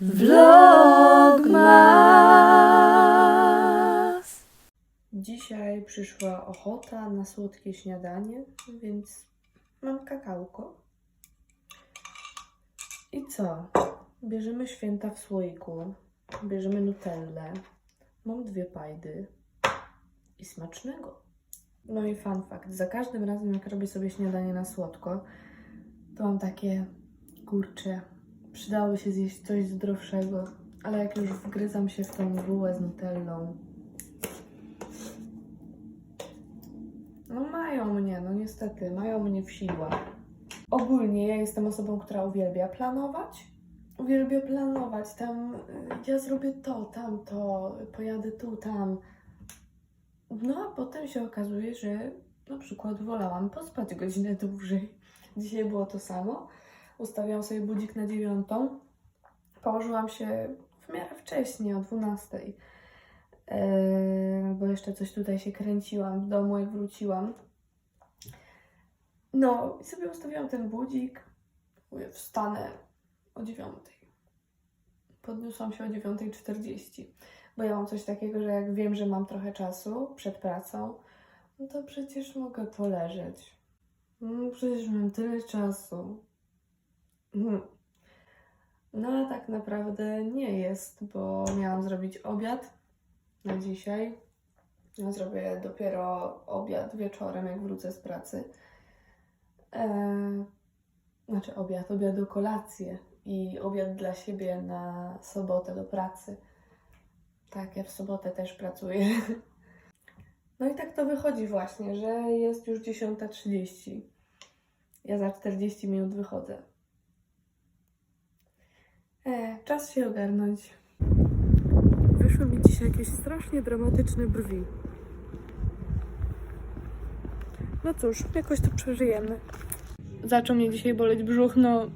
Vlogmas. Dzisiaj przyszła ochota na słodkie śniadanie, więc mam kakałko. I co? Bierzemy święta w słoiku, bierzemy nutellę, mam dwie pajdy i smacznego. No i fun fact, za każdym razem jak robię sobie śniadanie na słodko, to mam takie, kurcze, przydałoby się zjeść coś zdrowszego, ale jak już wgryzam się w tą bułę z nutellą, no mają mnie, no niestety, mają mnie w sidła. Ogólnie ja jestem osobą, która uwielbia planować. Uwielbia planować, tam y, ja zrobię to, tamto, pojadę tu, tam. No a potem się okazuje, że na przykład wolałam pospać godzinę dłużej. Dzisiaj było to samo. Ustawiałam sobie budzik na dziewiątą. Położyłam się w miarę wcześnie, o 12. Eee, bo jeszcze coś tutaj się kręciłam w domu, jak wróciłam. No i sobie ustawiłam ten budzik. Mówię, wstanę o dziewiątej. Podniosłam się o 9.40, bo ja mam coś takiego, że jak wiem, że mam trochę czasu przed pracą, no to przecież mogę poleżeć. No przecież mam tyle czasu. Mhm. No a tak naprawdę nie jest, bo miałam zrobić obiad na dzisiaj. Ja zrobię dopiero obiad wieczorem, jak wrócę z pracy. Eee, znaczy obiad, obiad do kolację i obiad dla siebie na sobotę do pracy. Tak, ja w sobotę też pracuję. No i tak to wychodzi właśnie, że jest już 10.30. Ja za 40 minut wychodzę. Czas się ogarnąć. Wyszły mi dzisiaj jakieś strasznie dramatyczne brwi. No cóż, jakoś to przeżyjemy. Zaczął mnie dzisiaj boleć brzuch, no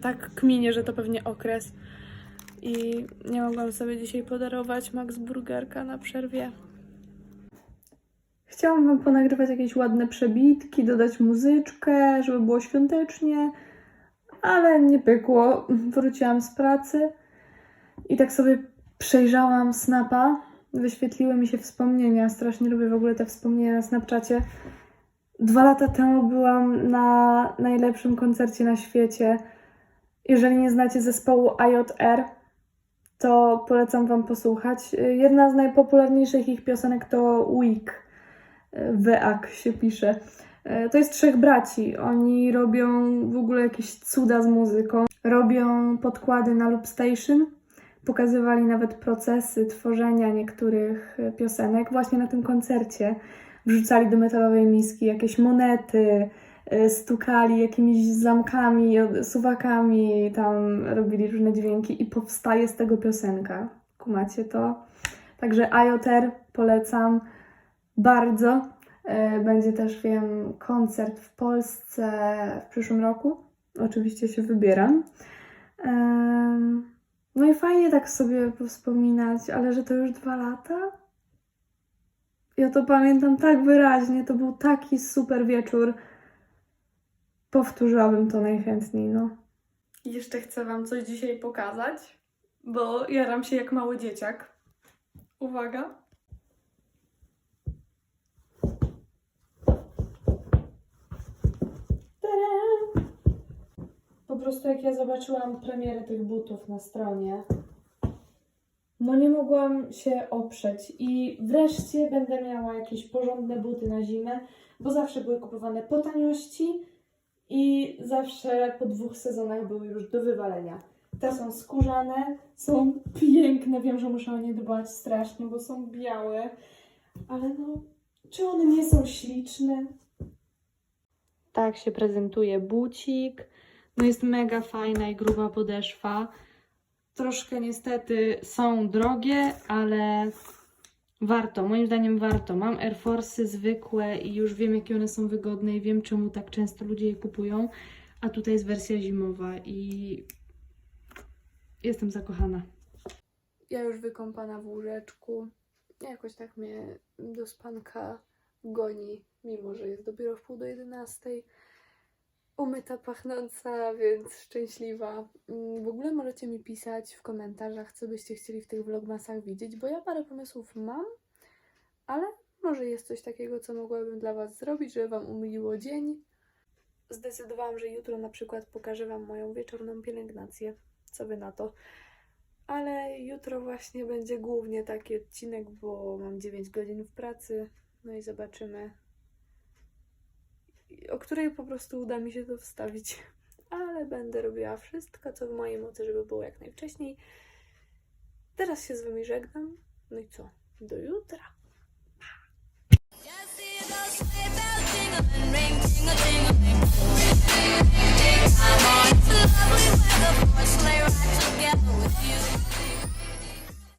tak kminie, że to pewnie okres. I nie mogłam sobie dzisiaj podarować Max Burgerka na przerwie. Chciałam Wam ponagrywać jakieś ładne przebitki, dodać muzyczkę, żeby było świątecznie, ale nie pykło. Wróciłam z pracy i tak sobie przejrzałam Snapa. Wyświetliły mi się wspomnienia. Strasznie lubię w ogóle te wspomnienia na Snapchacie. Dwa lata temu byłam na najlepszym koncercie na świecie. Jeżeli nie znacie zespołu IJR, to polecam Wam posłuchać. Jedna z najpopularniejszych ich piosenek to Week. Weak się pisze. E, To jest trzech braci. Oni robią w ogóle jakieś cuda z muzyką. Robią podkłady na Loop Station. Pokazywali nawet procesy tworzenia niektórych e, piosenek właśnie na tym koncercie. Wrzucali do metalowej miski jakieś monety, e, stukali jakimiś zamkami, suwakami, tam robili różne dźwięki i powstaje z tego piosenka. Kumacie to? Także IOTR polecam bardzo. E, Będzie też, wiem, koncert w Polsce w przyszłym roku. Oczywiście się wybieram. No i fajnie tak sobie wspominać, ale że to już dwa lata? Ja to pamiętam tak wyraźnie. To był taki super wieczór. Powtórzyłabym to najchętniej, no. Jeszcze chcę Wam coś dzisiaj pokazać, bo jaram się jak mały dzieciak. Uwaga. Po prostu jak ja zobaczyłam premierę tych butów na stronie, no nie mogłam się oprzeć i wreszcie będę miała jakieś porządne buty na zimę, bo zawsze były kupowane po taniości i zawsze po dwóch sezonach były już do wywalenia. Te są skórzane, są piękne, wiem, że muszę o nie dbać strasznie, bo są białe, ale no, czy one nie są śliczne? Tak się prezentuje bucik. No jest mega fajna i gruba podeszwa. Troszkę niestety są drogie, ale warto, moim zdaniem warto. Mam Air Force'y zwykłe i już wiem, jakie one są wygodne i wiem, czemu tak często ludzie je kupują. A tutaj jest wersja zimowa i jestem zakochana. Ja już wykąpana w łóżeczku. Jakoś tak mnie do spanka goni, mimo że jest dopiero w pół do jedenastej. umyta, pachnąca, więc szczęśliwa. Mm, W ogóle możecie mi pisać w komentarzach, co byście chcieli w tych vlogmasach widzieć, bo ja parę pomysłów mam, ale może jest coś takiego, co mogłabym dla Was zrobić, żeby Wam umiliło dzień. Zdecydowałam, że jutro na przykład pokażę Wam moją wieczorną pielęgnację. Co Wy na to? Ale jutro właśnie będzie głównie taki odcinek, bo mam 9 godzin w pracy. No i zobaczymy, o której po prostu uda mi się to wstawić. Ale będę robiła wszystko, co w mojej mocy, żeby było jak najwcześniej. Teraz się z Wami żegnam. No i co? Do jutra.